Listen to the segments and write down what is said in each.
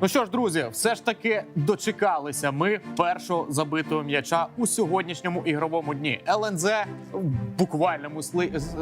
Ну що ж, друзі, все ж таки дочекалися ми першого забитого м'яча у сьогоднішньому ігровому дні. ЛНЗ в буквальному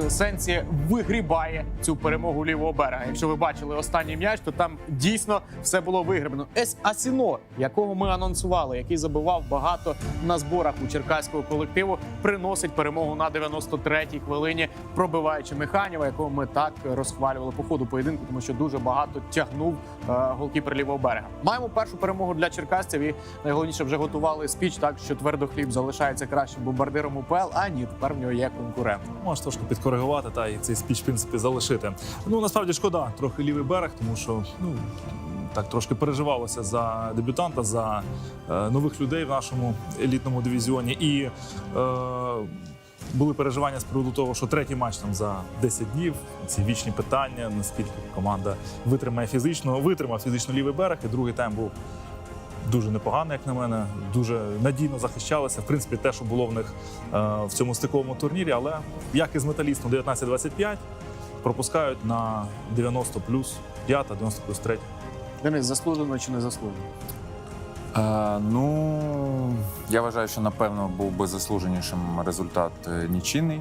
сенсі вигрібає цю перемогу лівого берега. Якщо ви бачили останній м'яч, то там дійсно все було вигребено. Ес Асіно, якого ми анонсували, який забивав багато на зборах у черкаського колективу, приносить перемогу на 93-й хвилині, пробиваючи Механіва, якого ми так розхвалювали по ходу поєдинку, тому що дуже багато тягнув е, голкіпер лівого берега. Маємо першу перемогу для черкасців і найголовніше вже готували спіч, так що твердохліб залишається кращим бомбардиром УПЛ. А ні, тепер в нього є конкурент. Можеш трошки підкоригувати та і цей спіч, в принципі, залишити. Ну насправді шкода, трохи лівий берег, тому що ну так трошки переживалося за дебютанта, за е, нових людей в нашому елітному дивізіоні. І е, були переживання з приводу того, що третій матч там за 10 днів. Ці вічні питання, наскільки команда витримає фізично, витримав фізично лівий берег, і другий тайм був. Дуже непогано, як на мене, дуже надійно захищалися. В принципі, те, що було в них е, в цьому стиковому турнірі, але як і з металістом 19-25, пропускають на 90 плюс 5, 90 плюс 3. Денис, заслужено чи не заслужено? Е, ну, я вважаю, що напевно був би заслуженішим результат е, нічийний.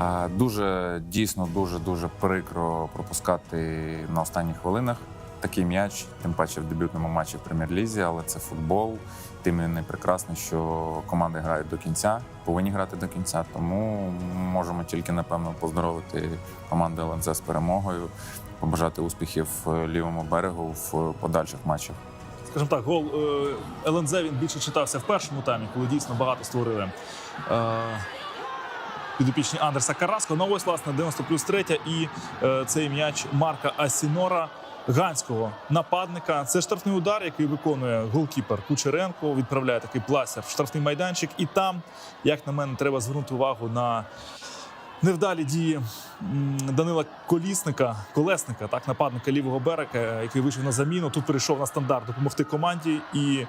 Е, дуже дійсно, дуже дуже прикро пропускати на останніх хвилинах такий м'яч, тим паче в дебютному матчі в прем'єр-лізі, але це футбол. Тим і не прекрасно, що команди грають до кінця, повинні грати до кінця. Тому можемо тільки напевно поздоровити команду ЛНЗ з перемогою, побажати успіхів е, лівому берегу в подальших матчах. Скажімо так, гол е, ЛНЗ він більше читався в першому таймі, коли дійсно багато створили. Е, Підопічні Андерса Караско. Ну ось, власне, 90 плюс 3 і е, цей м'яч Марка Асінора, ганського нападника. Це штрафний удар, який виконує голкіпер Кучеренко. Відправляє такий пластер в штрафний майданчик. І там, як на мене, треба звернути увагу на невдалі дії Данила Колісника, колесника, так, нападника лівого берега, який вийшов на заміну. Тут перейшов на стандарт допомогти команді і.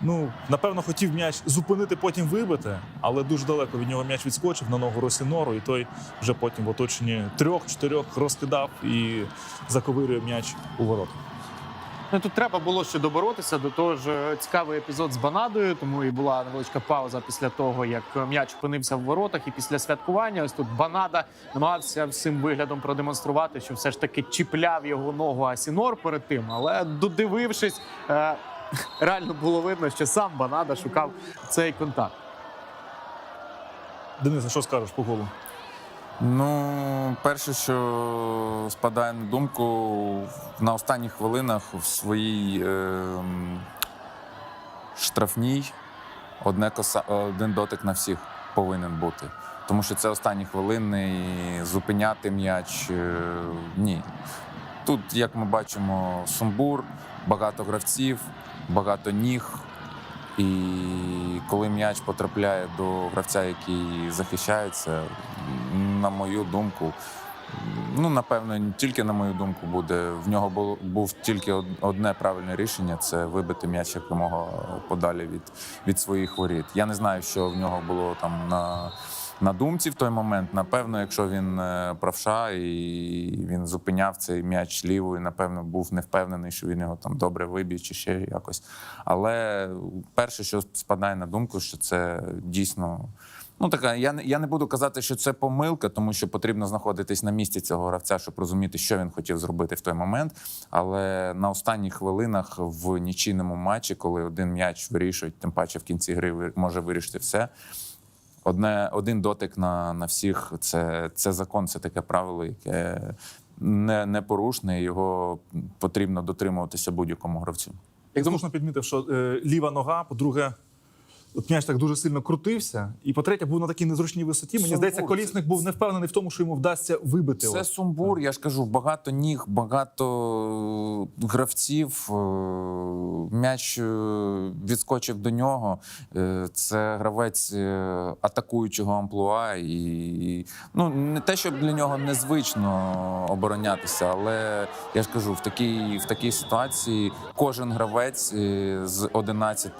Ну, напевно, хотів м'яч зупинити, потім вибити, але дуже далеко від нього м'яч відскочив на ногу Росінору, і той вже потім в оточенні трьох-чотирьох розкидав і заковирює м'яч у ворота. Ну тут треба було ще доборотися. До того ж, е, цікавий епізод з Банадою, тому і була невеличка пауза після того, як м'яч опинився в воротах, і після святкування. Ось тут Банада намагався всім виглядом продемонструвати, що все ж таки чіпляв його ногу Асінор перед тим. Але додивившись, е, реально було видно, що сам Банада шукав цей контакт. Денис, що скажеш по голу? Ну, перше, що спадає на думку, на останніх хвилинах в своїй ем, штрафній одне коса, один дотик на всіх повинен бути. Тому що це останні хвилини і зупиняти м'яч е, ні. Тут, як ми бачимо, сумбур, багато гравців, багато ніг. І коли м'яч потрапляє до гравця, який захищається, на мою думку, ну напевно, тільки на мою думку, буде в нього було був тільки одне правильне рішення це вибити м'яч якомога подалі від, від своїх воріт. Я не знаю, що в нього було там на. На думці в той момент, напевно, якщо він е, правша і він зупиняв цей м'яч лівою, напевно, був не впевнений, що він його там добре виб'є чи ще якось. Але перше, що спадає на думку, що це дійсно. Ну, така, я не я не буду казати, що це помилка, тому що потрібно знаходитись на місці цього гравця, щоб розуміти, що він хотів зробити в той момент. Але на останніх хвилинах в нічийному матчі, коли один м'яч вирішують, тим паче в кінці гри може вирішити все. Одне, один дотик на, на всіх це, це закон, це таке правило, яке не, непорушне, його потрібно дотримуватися будь-якому гравцю. Як слушно підмітив, що е, ліва нога, по-друге, от м'яч так дуже сильно крутився. І по-третє, був на такій незручній висоті. Мені Сумбур. здається, колісник був не впевнений в тому, що йому вдасться вибити. Це сумбур, я ж кажу, багато ніг, багато гравців. е, М'яч е, відскочив до нього. Е, Це гравець е, атакуючого амплуа. І ну не те, щоб для нього незвично оборонятися, але я ж кажу, в такій, в такій ситуації кожен гравець е, з 11,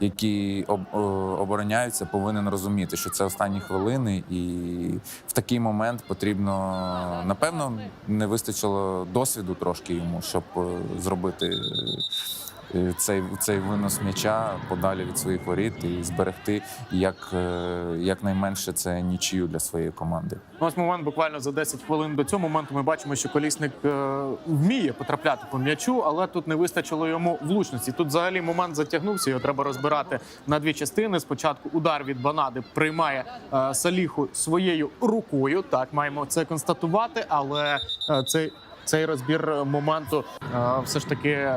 які е, обороняється, повинен розуміти, що це останні хвилини, і в такий момент потрібно напевно не вистачило досвіду трошки йому, щоб е, зробити. Е, Цей, цей винос м'яча подалі від своїх воріт і зберегти як, е, якнайменше це нічию для своєї команди. Ось момент буквально за 10 хвилин до цього моменту. Ми бачимо, що колісник е, вміє потрапляти по м'ячу, але тут не вистачило йому влучності. Тут взагалі момент затягнувся. Його треба розбирати на дві частини. Спочатку удар від Банади приймає Саліху своєю рукою. Так маємо це констатувати, але цей, цей розбір моменту все ж таки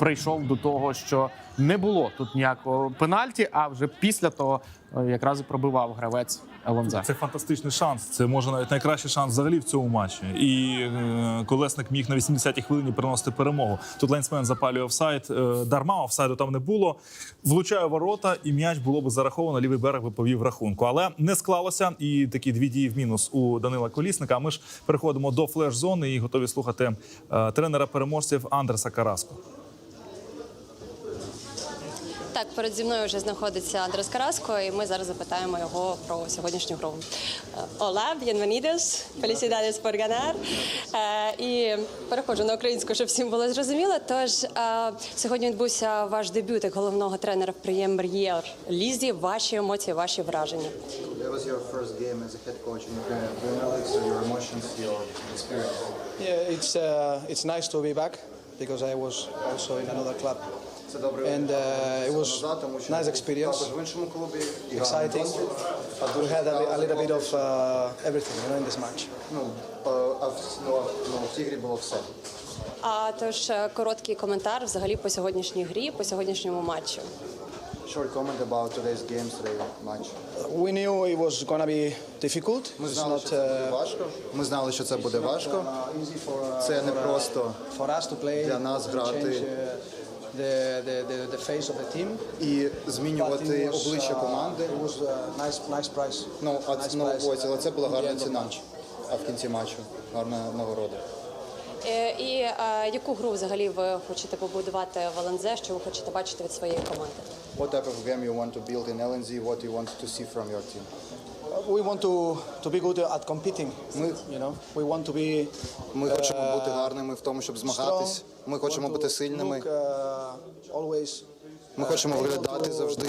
прийшов до того, що не було тут ніякого пенальті. А вже після того е, якраз і пробивав гравець ЛНЗ. Це фантастичний шанс. Це може навіть найкращий шанс взагалі в цьому матчі. І е, колесник міг на 80-й хвилині приносити перемогу. Тут Ленсмен запалює офсайд. Е, дарма офсайду там не було. Влучає ворота, і м'яч було б зараховано. Лівий берег би повів рахунку. Але не склалося. І такі дві дії в мінус у Данила Колісника. А ми ж переходимо до флеш-зони і готові слухати е, тренера переможців Андреса Караско. Так, перед зі мною вже знаходиться Андрес Караско, і ми зараз запитаємо його про сьогоднішню гру. Е, Ола, bienvenidos, felicidades por ganar. Е, І переходжу на українську, щоб всім було зрозуміло. Тож е, сьогодні відбувся ваш дебют як головного тренера в прем'єр-лізі. Ваші емоції, ваші враження. That was your first game as a head coach in the Premier League, so your emotions, your experience. Yeah, it's uh, it's nice to be back because I was also in another club. Це добре And uh, it was nice experience, також в іншому клубі. exciting. we had a, a little bit of uh, everything, you know, in this match. Ну, а в, ну, ну, в тій грі було все. А тож е, короткий коментар взагалі по сьогоднішній грі, по сьогоднішньому матчу. Short comment about today's game, today match. We knew it was going to be difficult. Ми знали, not що це буде uh, важко. Ми знали, що це буде важко. uh, Це не uh, просто for us to play для нас грати. Uh, the, the, the, the face of the team. і змінювати was, обличчя uh, команди. it was a nice, nice prize. Ну, а Nice ну, ось, але це була uh, гарна ціна. А в кінці матчу гарна нагорода. Е, І яку гру взагалі ви хочете побудувати в ЛНЗ, що ви хочете бачити від своєї команди? What type of game you want to build in LNZ? What you want to see from your team? Uh, We want to, to be good at competing. Ми- You know, we want to be Ми хочемо бути гарними в тому, щоб змагатись. Ми хочемо бути сильними. uh, always. Ми хочемо виглядати завжди,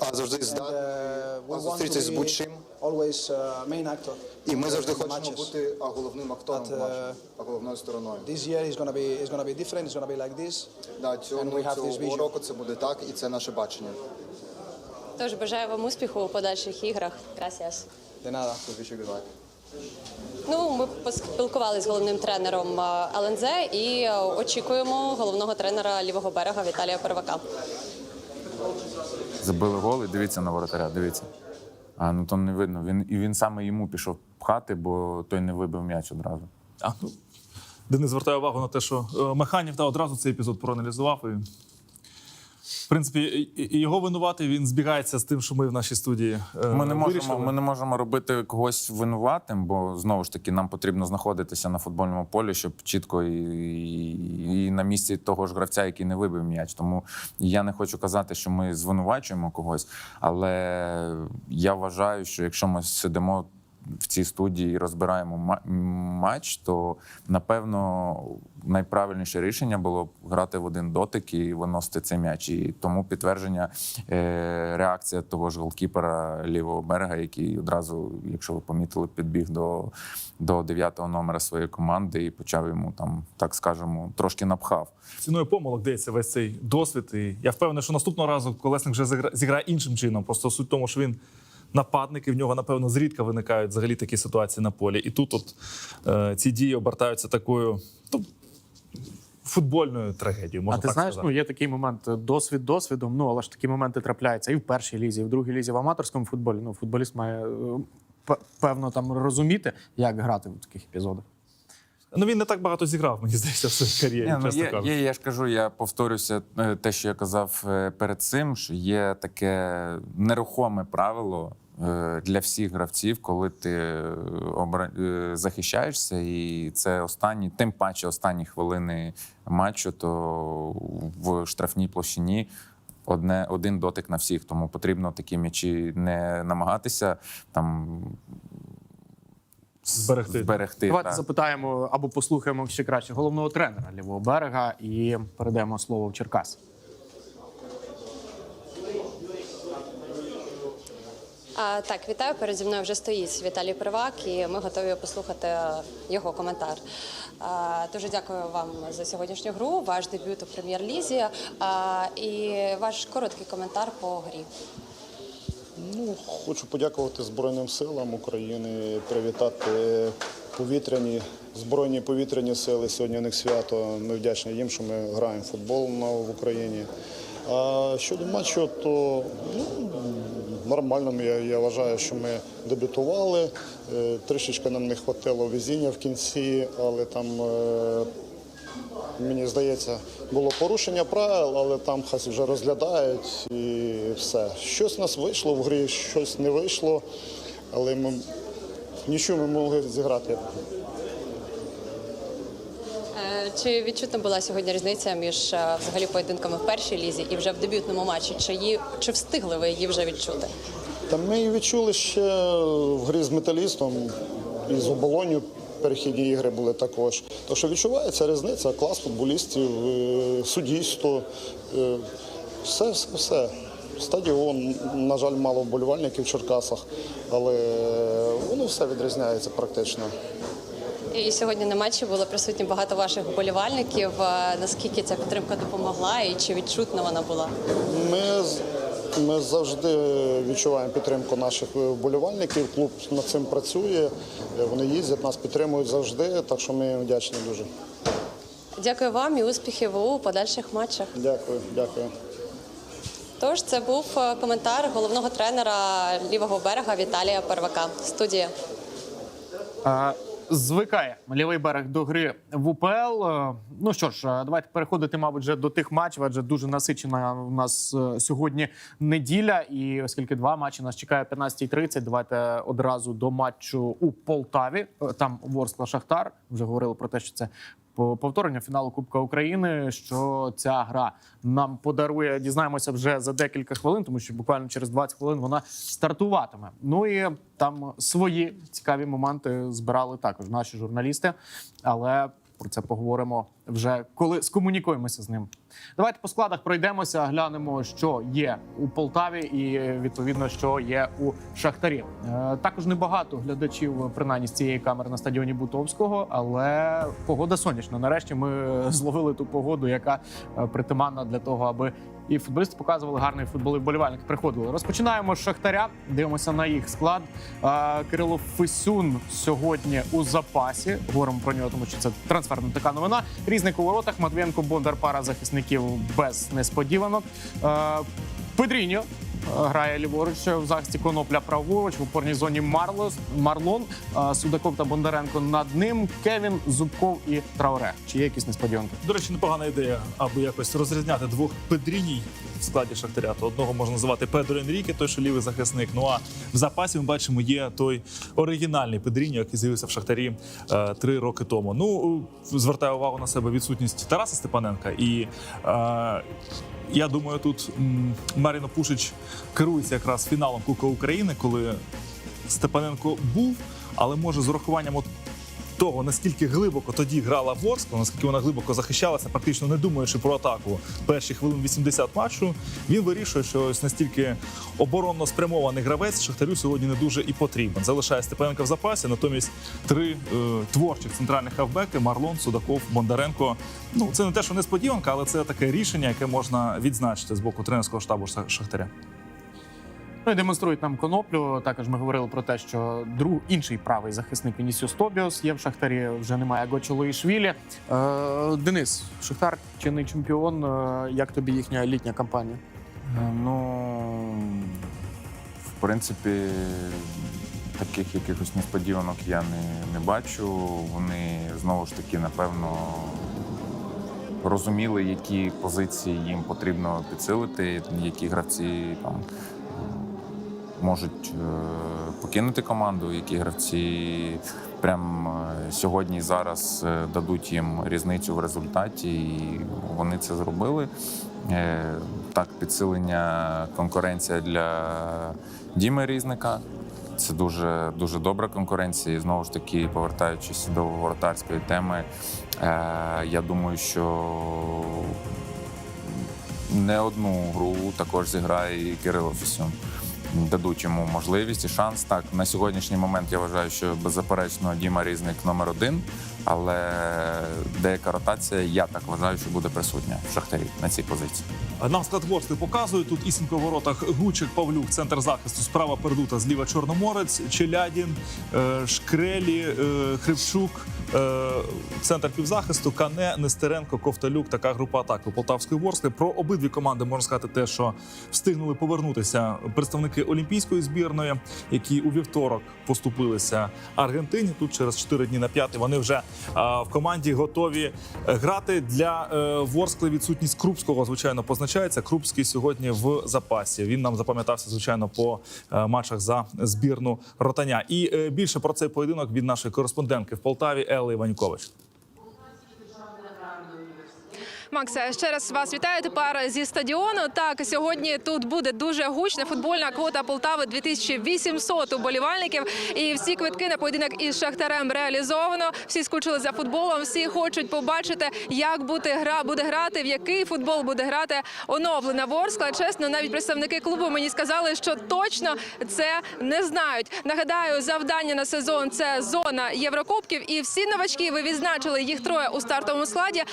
а завжди uh, а зустрітись з будь-чим. Always uh, main actor. І ми завжди хочемо бути а головним актором But, uh, а головною стороною. This year is gonna be is gonna be different. It's gonna be like this. Да, цього, and we have this цього vision. року це буде так, і це наше бачення. Тож бажаю вам успіху у подальших іграх. Gracias. De nada. Тобі goodbye. Ну, ми поспілкувалися з головним тренером е, ЛНЗ і е, очікуємо головного тренера лівого берега Віталія Первака. Забили гол і дивіться на воротаря, дивіться. А ну то не видно. Він і він саме йому пішов пхати, бо той не вибив м'яч одразу. А, ну, Денис звертає увагу на те, що е, Механів та одразу цей епізод проаналізував. І, в принципі, його винувати він збігається з тим, що ми в нашій студії. е, Ми не можемо, вирішили. ми не можемо робити когось винуватим, бо знову ж таки нам потрібно знаходитися на футбольному полі, щоб чітко і, і, і на місці того ж гравця, який не вибив м'яч. Тому я не хочу казати, що ми звинувачуємо когось, але я вважаю, що якщо ми сидимо. В цій студії розбираємо матч, то напевно найправильніше рішення було б грати в один дотик і виносити цей м'яч. І тому підтвердження е, реакція того ж голкіпера лівого берега, який одразу, якщо ви помітили, підбіг до, до дев'ятого номера своєї команди і почав йому там, так скажемо, трошки напхав. Ціною помилок дається весь цей досвід. І я впевнений, що наступного разу колесник вже зіграє іншим чином. Просто суть в тому, що він нападник, і в нього, напевно, зрідка виникають взагалі такі ситуації на полі. І тут от е, ці дії обертаються такою ну, футбольною трагедією. Можна а ти так знаєш, сказати. ну є такий момент е, досвід досвідом. Ну але ж такі моменти трапляються і в першій лізі, і в другій лізі, в аматорському футболі. Ну, футболіст має е, певно там розуміти, як грати в таких епізодах. Ну він не так багато зіграв, мені здається, в своїй кар'єрі. Ні, ну, чесно є, кажучи. є, я ж кажу, я повторюся е, те, що я казав перед цим, що є таке нерухоме правило для всіх гравців, коли ти е, обра- е, захищаєшся, і це останні, тим паче останні хвилини матчу, то в штрафній площині. одне, один дотик на всіх. Тому потрібно такі м'ячі не намагатися там Зберегти. зберегти Давайте так. запитаємо або послухаємо ще краще головного тренера лівого берега і передаємо слово в Черкас. А, так, вітаю. Переді мною вже стоїть Віталій Привак, і ми готові послухати його коментар. А, дуже дякую вам за сьогоднішню гру, ваш дебют у прем'єр-лізі і ваш короткий коментар по грі. Ну, хочу подякувати Збройним силам України, привітати повітряні збройні повітряні сили. Сьогодні у них свято. Ми вдячні їм, що ми граємо футбол в Україні. А щодо матчу, то ну, нормально. Я, я вважаю, що ми дебютували. Е, Трішечки нам не вистачило везіння в кінці, але там. е, Мені здається, було порушення правил, але там хай вже розглядають і все. Щось у нас вийшло в грі, щось не вийшло, але ми нічого ми могли зіграти. Е, Чи відчутна була сьогодні різниця між е, взагалі поєдинками в першій лізі і вже в дебютному матчі? Чи її чи встигли ви її вже відчути? Та ми її відчули ще в грі з металістом і з оболоню. Перехідні ігри були також. То що відчувається різниця, клас футболістів, е, суддівство, все, все, все. Стадіон, на жаль, мало вболівальників в Черкасах, але воно все відрізняється практично. І сьогодні на матчі було присутні багато ваших вболівальників. Наскільки ця підтримка допомогла і чи відчутна вона була? Ми, ми завжди відчуваємо підтримку наших вболівальників. Клуб над цим працює. Вони їздять, нас підтримують завжди, так що ми їм вдячні дуже. Дякую вам і успіхів у подальших матчах. Дякую, дякую. Тож це був е, коментар головного тренера лівого берега Віталія Первака. Студія. Е, Звикає лівий берег до гри в УПЛ. Е, Ну що ж, е, давайте переходити, мабуть, вже до тих матчів, адже дуже насичена у нас е, сьогодні неділя. І оскільки два матчі нас чекає о 15.30, давайте одразу до матчу у Полтаві. Там Ворскла Шахтар. Вже говорили про те, що це повторення фіналу Кубка України. Що ця гра нам подарує, дізнаємося вже за декілька хвилин, тому що буквально через 20 хвилин вона стартуватиме. Ну і там свої цікаві моменти збирали також наші журналісти, але про це поговоримо вже коли скомунікуємося з ним. Давайте по складах пройдемося, глянемо, що є у Полтаві, і відповідно, що є у Шахтарі. Е, Також небагато глядачів, принаймні з цієї камери на стадіоні Бутовського, але погода сонячна. Нарешті ми зловили ту погоду, яка е, притаманна для того, аби і футболісти показували гарний футбол, і вболівальники приходили. Розпочинаємо з Шахтаря. Дивимося на їх склад. Е, Кирило Фесюн сьогодні у запасі. Говоримо про нього, тому що це трансферна така новина. Різник у воротах. Матвієнко, Бондар, пара захисників без несподіванок. Е, Педріньо е, грає ліворуч в захисті конопля праворуч в опорній зоні Марлос Марлон. е, Судаков та Бондаренко над ним. Кевін, Зубков і Трауре. Чи є якісь несподіванки? До речі, непогана ідея, аби якось розрізняти двох педріній в складі Шахтаря. То одного можна називати Педро Енріке, той, що лівий захисник. Ну а в запасі ми бачимо, є той оригінальний Педріньо, який з'явився в Шахтарі е, три роки тому. Ну звертаю увагу на себе відсутність Тараса Степаненка. І е, я думаю, тут Маріно Пушич керується якраз фіналом Кубка України, коли Степаненко був, але може з урахуванням от того, наскільки глибоко тоді грала Ворскла, наскільки вона глибоко захищалася, практично не думаючи про атаку перші хвилин 80 матчу, він вирішує, що ось настільки оборонно спрямований гравець Шахтарю сьогодні не дуже і потрібен. Залишає Степаненка в запасі, натомість три е, творчих центральних хавбеки Марлон, Судаков, Бондаренко. Ну це не те, що несподіванка, але це таке рішення, яке можна відзначити з боку тренерського штабу Ша- Шахтаря. Ну і демонструють нам коноплю. Також ми говорили про те, що друг інший правий захисник Вінісіус Тобіос є в Шахтарі. Вже немає Гочоло Ішвілі. Е, Денис, Шахтар чинний чемпіон. Е, Як тобі їхня літня кампанія? Е, Ну, в принципі, таких якихось несподіванок я не, не бачу. Вони знову ж таки, напевно, розуміли, які позиції їм потрібно підсилити, які гравці там можуть е, покинути команду, які гравці прям е, сьогодні і зараз е, дадуть їм різницю в результаті, і вони це зробили. Так, підсилення конкуренція для Діми Різника. Це дуже дуже добра конкуренція. І знову ж таки, повертаючись до воротарської теми, я думаю, що не одну гру також зіграє і Кирило Фісюн. Дадуть йому можливість і шанс. Так, на сьогоднішній момент я вважаю, що беззаперечно Діма Різник номер один, але деяка ротація, я так вважаю, що буде присутня в Шахтарі на цій позиції. Нам складворсти показують тут Ісенко в воротах Гучик, Павлюк, центр захисту, справа передута, зліва Чорноморець, Челядін, е, Шкрелі, Хривчук, е, центр півзахисту, Кане, Нестеренко, Ковталюк. Така група атаки Полтавської Ворскли. Про обидві команди можна сказати те, що встигнули повернутися представники Олімпійської збірної, які у вівторок поступилися Аргентині. Тут через 4 дні на п'ятий вони вже в команді готові е, грати для е, Ворскли. Відсутність Крупського, звичайно, позначається. Крупський сьогодні в запасі. Він нам запам'ятався, звичайно, по е, матчах за збірну ротаня. І е, більше про цей поєдинок від нашої кореспондентки в Полтаві Елли Іванюкович. Максе, ще раз вас вітаю тепер зі стадіону. Так, сьогодні тут буде дуже гучна футбольна квота Полтави 2800 уболівальників. І всі квитки на поєдинок із Шахтарем реалізовано. Всі скучили за футболом, всі хочуть побачити, як буде гра буде грати, в який футбол буде грати оновлена Ворскла. Чесно, навіть представники клубу мені сказали, що точно це не знають. Нагадаю, завдання на сезон це зона Єврокубків, і всі новачки ви відзначили їх троє у стартовому складі.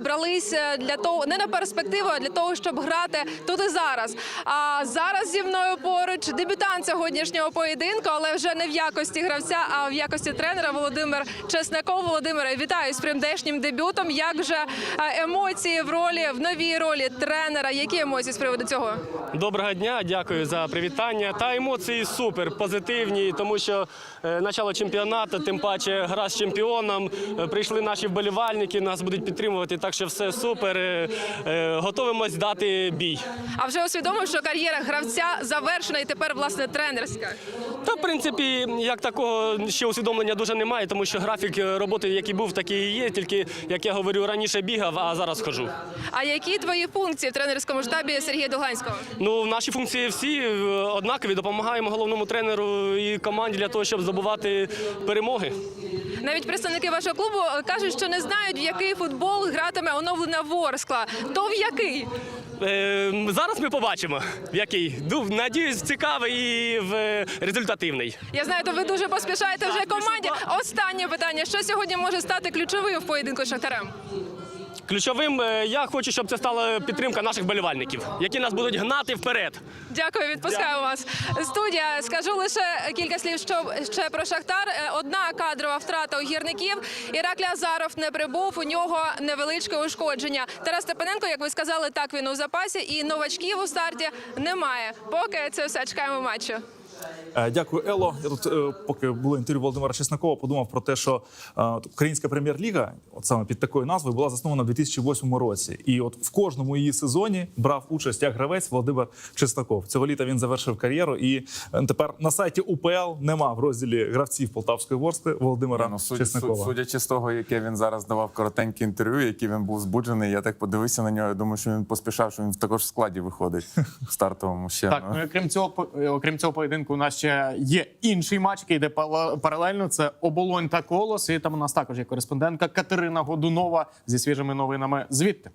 Брались е, для того, не на перспективу, а для того, щоб грати тут і зараз. А зараз зі мною поруч дебютант сьогоднішнього поєдинку, але вже не в якості гравця, а в якості тренера Володимир Чесноков. Володимире, вітаю з прийдешнім дебютом. Як же е, емоції в ролі в новій ролі тренера? Які емоції з приводу цього? Доброго дня, дякую за привітання. Та емоції супер позитивні, тому що е, начало чемпіонату, тим паче гра з чемпіоном. е, Прийшли наші вболівальники, нас будуть підтримувати. Так що все супер. е, е, Готовимось дати бій. А вже усвідомив, що кар'єра гравця завершена і тепер власне тренерська. Та в принципі, як такого ще усвідомлення дуже немає, тому що графік е, роботи, який був, такий і є. Тільки як я говорю, раніше бігав, а зараз хожу. А які твої функції в тренерському штабі Сергія Дуганського? Ну, наші функції всі однакові. Допомагаємо головному тренеру і команді для того, щоб здобувати перемоги. Навіть представники вашого клубу кажуть, що не знають, в який футбол гратиме оновлена Ворскла. То в який? Е, зараз ми побачимо, в який. Ду- Надіюсь, цікавий і в- результативний. Я знаю, то ви дуже поспішаєте вже команді. Останнє питання: що сьогодні може стати ключовим в поєдинку з Шахтарем? Ключовим е, я хочу, щоб це стала підтримка наших болівальників, які нас будуть гнати вперед. Дякую, відпускаю вас. Студія. Скажу лише кілька слів, що ще про Шахтар. Е, Одна кадрова втрата у гірників. Іракля Азаров не прибув. У нього невеличке ушкодження. Тарас Степаненко, як ви сказали, так він у запасі, і новачків у старті немає. Поки це все чекаємо матчу. Е, Дякую, Ело. Я тут, е, поки було інтерв'ю Володимира Чеснокова, подумав про те, що е, Українська прем'єр-ліга, от саме під такою назвою, була заснована в 2008 році. І от в кожному її сезоні брав участь як гравець Володимир Чесноков. Цього літа він завершив кар'єру. І тепер на сайті УПЛ нема в розділі гравців Полтавської ворскли Володимира Ну, суд- Чеснокова. суд- судячи з того, яке він зараз давав коротеньке інтерв'ю, який він був збуджений, я так подивився на нього. Я думаю, що він поспішав, що він в також в складі виходить в стартовому ще. Так, ну. ну і крім цього, окрім цього поєдинку, у нас ще є інший матч, який йде паралельно. Це оболонь та колос. І там у нас також є кореспондентка Катерина Годунова зі свіжими новинами. Звідти.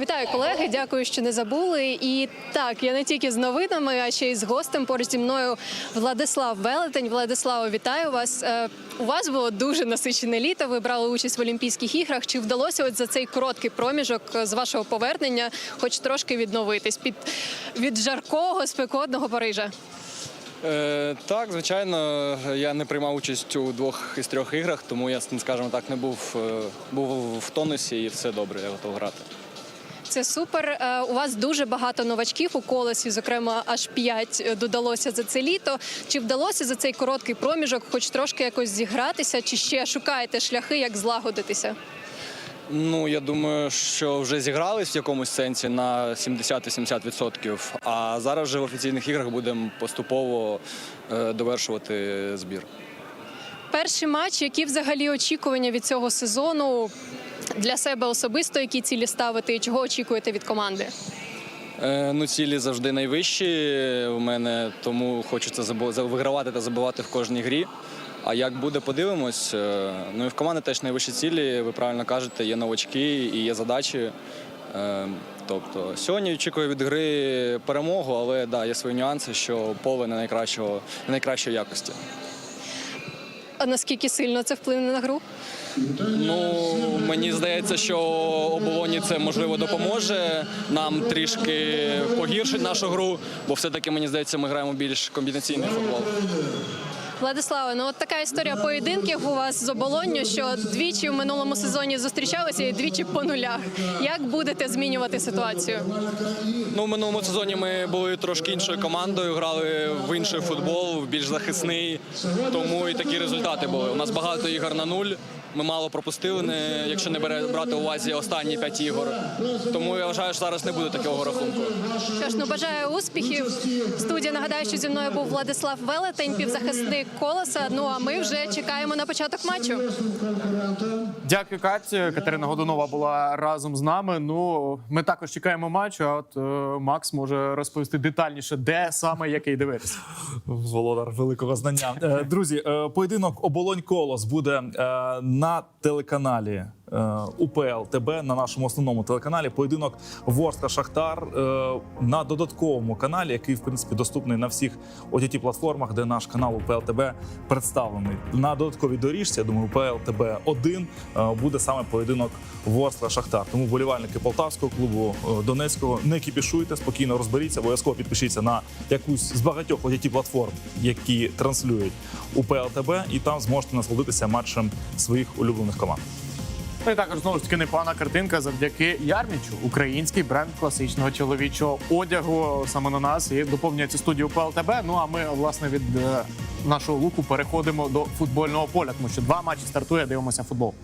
Вітаю, колеги. Дякую, що не забули. І так, я не тільки з новинами, а ще й з гостем. Поруч зі мною Владислав Велетень. Владиславо, вітаю вас. Е, У вас було дуже насичене літо. Ви брали участь в Олімпійських іграх. Чи вдалося от за цей короткий проміжок е, з вашого повернення, хоч трошки відновитись під від жаркого спекотного Парижа? Е, так, звичайно, я не приймав участь у двох із трьох іграх, тому я, скажімо так, не був, е, був в тонусі і все добре, я готов грати. Це супер. Е, У вас дуже багато новачків у колесі, зокрема, аж п'ять е, додалося за це літо. Чи вдалося за цей короткий проміжок, хоч трошки якось зігратися, чи ще шукаєте шляхи, як злагодитися? Ну, я думаю, що вже зігрались в якомусь сенсі на 70-70%, а зараз вже в офіційних іграх будемо поступово е, довершувати збір. Перший матч, які взагалі очікування від цього сезону для себе особисто, які цілі ставити і чого очікуєте від команди? Е, Ну, цілі завжди найвищі в мене, тому хочеться вигравати та забивати в кожній грі. А як буде, подивимось. Е, Ну і в команди теж найвищі цілі, ви правильно кажете, є новачки і є задачі. Е, Тобто сьогодні очікую від гри перемогу, але да, є свої нюанси, що поле не найкращого, не найкращої якості. А наскільки сильно це вплине на гру? Ну мені здається, що оболоні це можливо допоможе нам трішки погіршить нашу гру, бо все-таки мені здається, ми граємо більш комбінаційний футбол. Владиславе, ну от така історія поєдинків у вас з оболонню, що двічі в минулому сезоні зустрічалися і двічі по нулях. Як будете змінювати ситуацію? Ну, в минулому сезоні ми були трошки іншою командою, грали в інший футбол, в більш захисний, тому і такі результати були. У нас багато ігор на нуль. Ми мало пропустили, не, якщо не бере брати увазі останні п'ять ігор. Тому я вважаю, що зараз не буде такого рахунку. Що ж, ну бажаю успіхів. В студії нагадаю, що зі мною був Владислав Велетень, півзахисник колоса. Ну а ми вже чекаємо на початок матчу. Дякую, Катя. Катерина Годунова була разом з нами. Ну ми також чекаємо матчу. А от е, Макс може розповісти детальніше, де саме який дивитися. Володар великого знання. Е, Друзі, е, поєдинок оболонь колос буде е, на телеканалі. Е, УПЛ ТБ на нашому основному телеканалі. Поєдинок Ворска Шахтар е, на додатковому каналі, який в принципі доступний на всіх ott платформах, де наш канал УПЛ ТБ представлений. На додатковій доріжці, я думаю, УПЛ ТБ 1 е, буде саме поєдинок Ворскла Шахтар. Тому вболівальники полтавського клубу Донецького не кіпішуйте, спокійно розберіться. Обов'язково підпишіться на якусь з багатьох ott платформ, які транслюють УПЛ ТБ, і там зможете насолодитися матчем своїх улюблених команд. Ну і також знову ж таки непогана картинка завдяки Ярмічу. Український бренд класичного чоловічого одягу саме на нас і доповнює цю студію ПЛТБ. Ну а ми власне від е, нашого луку переходимо до футбольного поля, тому що два матчі стартує. Дивимося футбол.